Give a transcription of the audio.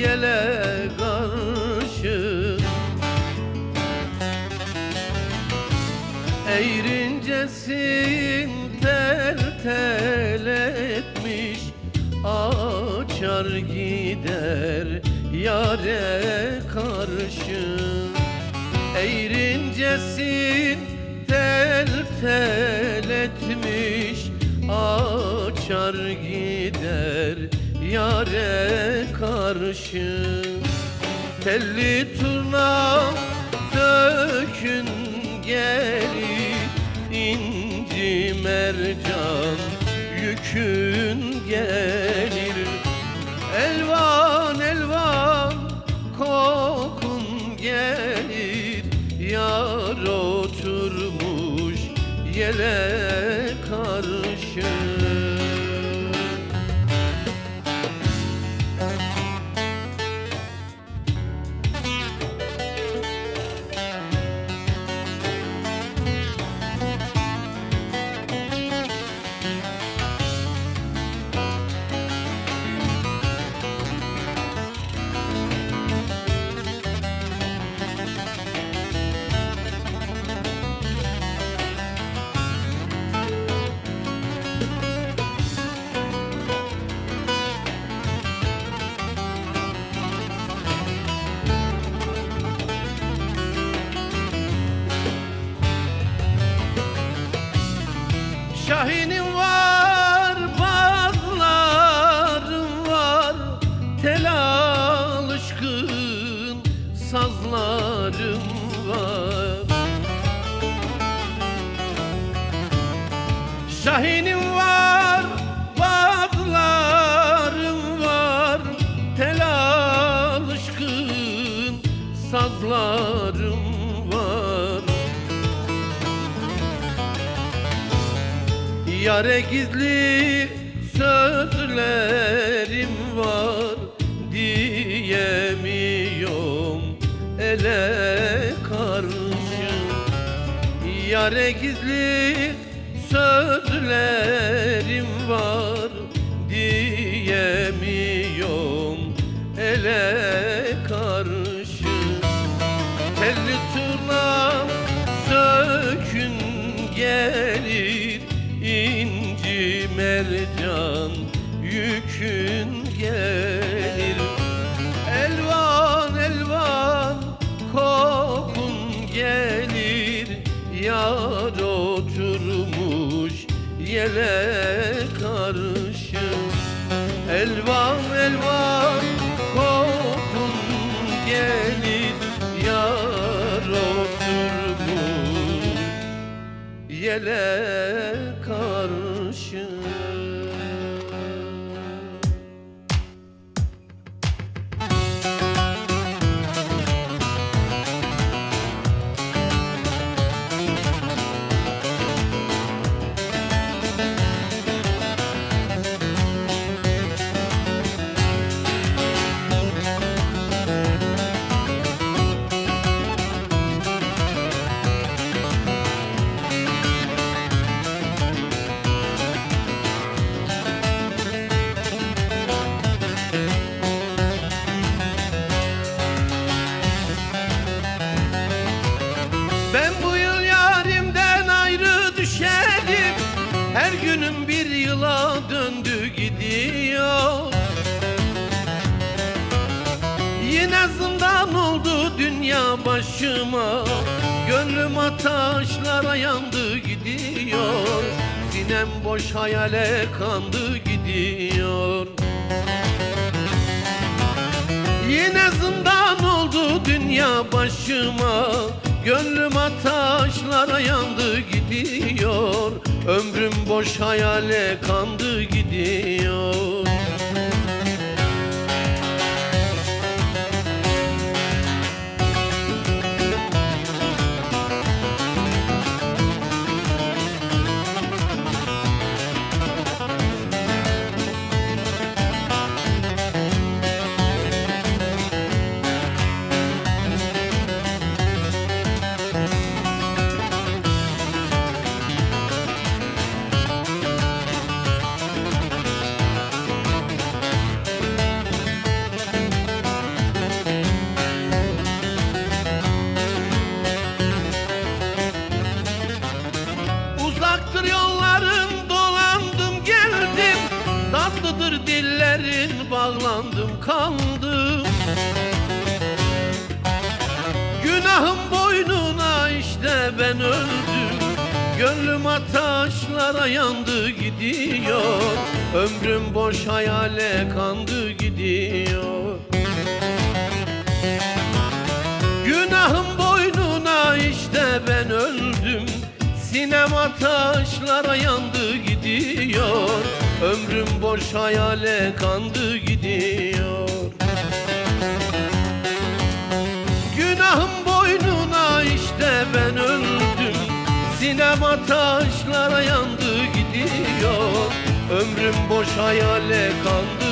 yele karşı. Eğrincesin tel tel etmiş Açar gider yare karşı. Eğrincesin tel tel etmiş Açar gider yare karşı Telli turna sökün gelir inci mercan yükün gelir Elvan elvan kokun gelir Yar oturmuş yele Yare gizli sözlerim var Diyemiyorum. Ele karşı Yare gizli sözlerim var inci mercan yükün gelir. Elvan elvan kokun gelir. Yar oturmuş yele karşı. Elvan elvan yele karşı gidiyor. Yine zindan oldu dünya başıma. Gönlüm ataşlara yandı gidiyor. Sinem boş hayale kandı gidiyor. Yine zindan oldu dünya başıma Gönlüm ataşlara yandı gidiyor. Ömrüm boş hayale kandı gidiyor kaldı Günahım boynuna işte ben öldüm. Gönlüm taşlara yandı gidiyor. Ömrüm boş hayale kandı gidiyor. Günahım boynuna işte ben öldüm. Sinema taşlara yandı gidiyor. Ömrüm boş hayale kandı gidiyor Ömrüm boş hayale kandı